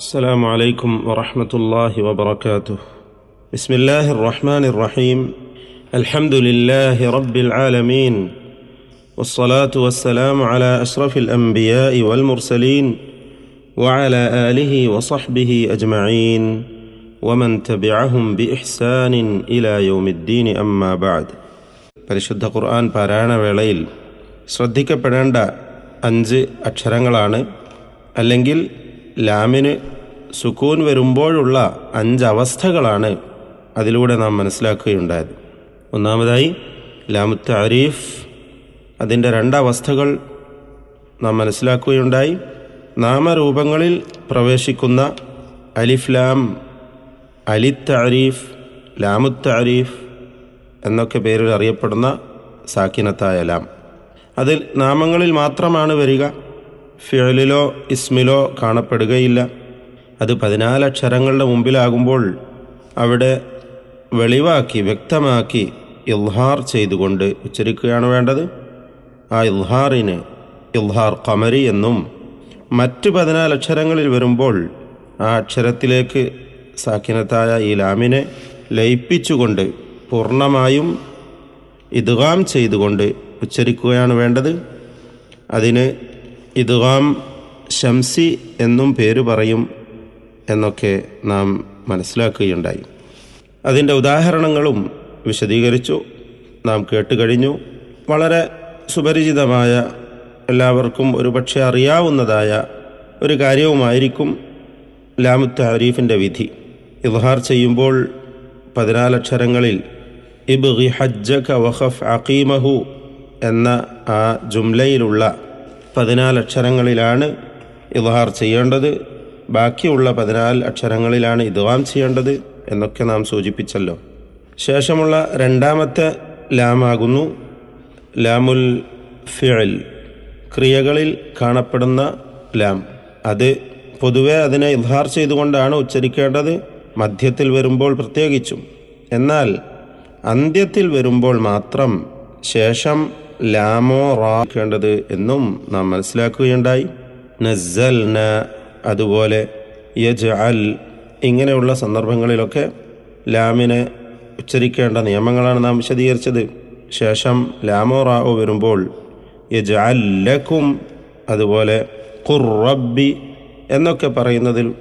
السلام عليكم ورحمة الله وبركاته بسم الله الرحمن الرحيم الحمد لله رب العالمين والصلاة والسلام على أشرف الأنبياء والمرسلين وعلى آله وصحبه أجمعين ومن تبعهم بإحسان إلى يوم الدين أما بعد പരിശുദ്ധ ഖുർആൻ പാരായണ വേളയിൽ ശ്രദ്ധിക്കപ്പെടേണ്ട അഞ്ച് അക്ഷരങ്ങളാണ് അല്ലെങ്കിൽ ലാമിന് സുക്കൂൻ വരുമ്പോഴുള്ള അഞ്ചവസ്ഥകളാണ് അതിലൂടെ നാം മനസ്സിലാക്കുകയുണ്ടായത്. ഒന്നാമതായി ലാമുത്ത് അരീഫ് അതിന്റെ രണ്ടവസ്ഥകൾ നാം മനസ്സിലാക്കുകയുണ്ടായി. നാമരൂപങ്ങളിൽ പ്രവേശിക്കുന്ന അലിഫ് ലാം അലി അരീഫ് ലാമു അരീഫ് എന്നൊക്കെ പേരിൽ അറിയപ്പെടുന്ന സാക്കിനത്തായ ലാം. അതിൽ നാമങ്ങളിൽ മാത്രമാണ് വരിക. ഫിയലിലോ ഇസ്മിലോ കാണപ്പെടുകയില്ല. അത് പതിനാല് അക്ഷരങ്ങളുടെ മുമ്പിലാകുമ്പോൾ അവിടെ വെളിവാക്കി വ്യക്തമാക്കി ഇൽഹാർ ചെയ്തുകൊണ്ട് ഉച്ചരിക്കുകയാണ് വേണ്ടത്. ആ ഇൽഹാറിന് ഇൽഹാർ കമരി എന്നും മറ്റ് പതിനാല് അക്ഷരങ്ങളിൽ വരുമ്പോൾ ആ അക്ഷരത്തിലേക്ക് സാക്കിനത്തായ ഈ ലാമിനെ ലയിപ്പിച്ചുകൊണ്ട് പൂർണമായും ഇദ്ഗാം ചെയ്തുകൊണ്ട് ഉച്ചരിക്കുകയാണ് വേണ്ടത്. അതിന് ഇദ്ഗാം ശംസി എന്നും പേര് പറയും. എന്നൊക്കെ നാം മനസ്സിലാക്കുകയുണ്ടായി. അതിന്റെ ഉദാഹരണങ്ങളും വിശദീകരിച്ചു നാം കേട്ട് കഴിഞ്ഞു വളരെ സുപരിചിതമായ എല്ലാവർക്കും ഒരുപക്ഷെ അറിയാവുന്നതായ ഒരു കാര്യവുമായിരിക്കും ലാമുത്ത് ഹരീഫിന്റെ വിധി. ഇൽഹാർ ചെയ്യുമ്പോൾ പതിനാലക്ഷരങ്ങളിൽ ഇബ്ഹി ഹജ്ജക വഖഫ് അഖീമഹു എന്ന ആ ജുംലയിലുള്ള പതിനാലക്ഷരങ്ങളിലാണ് ഇൽഹാർ ചെയ്യേണ്ടത്. ബാക്കിയുള്ള പതിനാല് അക്ഷരങ്ങളിലാണ് ഇദ്വാം ചെയ്യേണ്ടത് എന്നൊക്കെ നാം സൂചിപ്പിച്ചല്ലോ. ശേഷമുള്ള രണ്ടാമത്തെ ലാമാകുന്നു. ലാമുൽ ഫിഴൽ ക്രിയകളിൽ കാണപ്പെടുന്ന ലാം. അത് പൊതുവെ അതിനെ ഇൽഹാർ ചെയ്തുകൊണ്ടാണ് ഉച്ചരിക്കേണ്ടത്. മധ്യത്തിൽ വരുമ്പോൾ പ്രത്യേകിച്ചും. എന്നാൽ അന്ത്യത്തിൽ വരുമ്പോൾ മാത്രം ശേഷം ലാമോ റാക്കേണ്ടത് എന്നും നാം മനസ്സിലാക്കുകയുണ്ടായി. നസൽ ന അതുപോലെ യജ് അൽ ഇങ്ങനെയുള്ള സന്ദർഭങ്ങളിലൊക്കെ ലാമിനെ ഉച്ചരിക്കേണ്ട നിയമങ്ങളാണ് നാം വിശദീകരിച്ചത്. ശേഷം ലാമോ റാവോ വരുമ്പോൾ യജ് അല്ലക്കും അതുപോലെ ഖുറബി എന്നൊക്കെ പറയുന്നതിൽ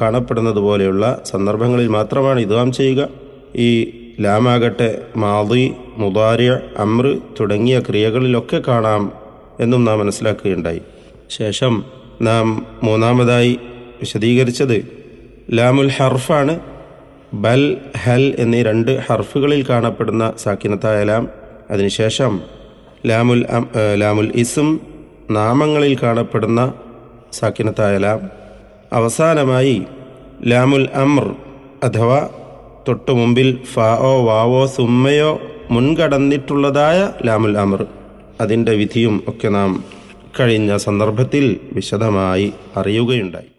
കാണപ്പെടുന്നത് പോലെയുള്ള സന്ദർഭങ്ങളിൽ മാത്രമാണ് ഇദ്വാം ചെയ്യുക. ഈ ലാമാകട്ടെ മാതി മുതാര്യ അമ്ര തുടങ്ങിയ ക്രിയകളിലൊക്കെ കാണാം എന്നും നാം മനസ്സിലാക്കുകയുണ്ടായി. ശേഷം നാം മൂന്നാമതായി വിശദീകരിച്ചത് ലാമുൽ ഹർഫാണ്. ബൽ ഹൽ എന്നീ രണ്ട് ഹർഫുകളിൽ കാണപ്പെടുന്ന സാക്കിനത്തായ ലാം. അതിനുശേഷം ലാമുൽ ലാമുൽ ഇസും നാമങ്ങളിൽ കാണപ്പെടുന്ന സാക്കിനത്തായ ലാം. അവസാനമായി ലാമുൽ അമർ അഥവാ തൊട്ടു മുമ്പിൽ ഫാഓ വാവോ സുമ്മയോ മുൻകടന്നിട്ടുള്ളതായ ലാമുൽ അമർ. അതിന്റെ വിധിയും ഒക്കെ നാം കഴിഞ്ഞ സന്ദർഭത്തിൽ വിശദമായി അറിയുകയുണ്ടായി.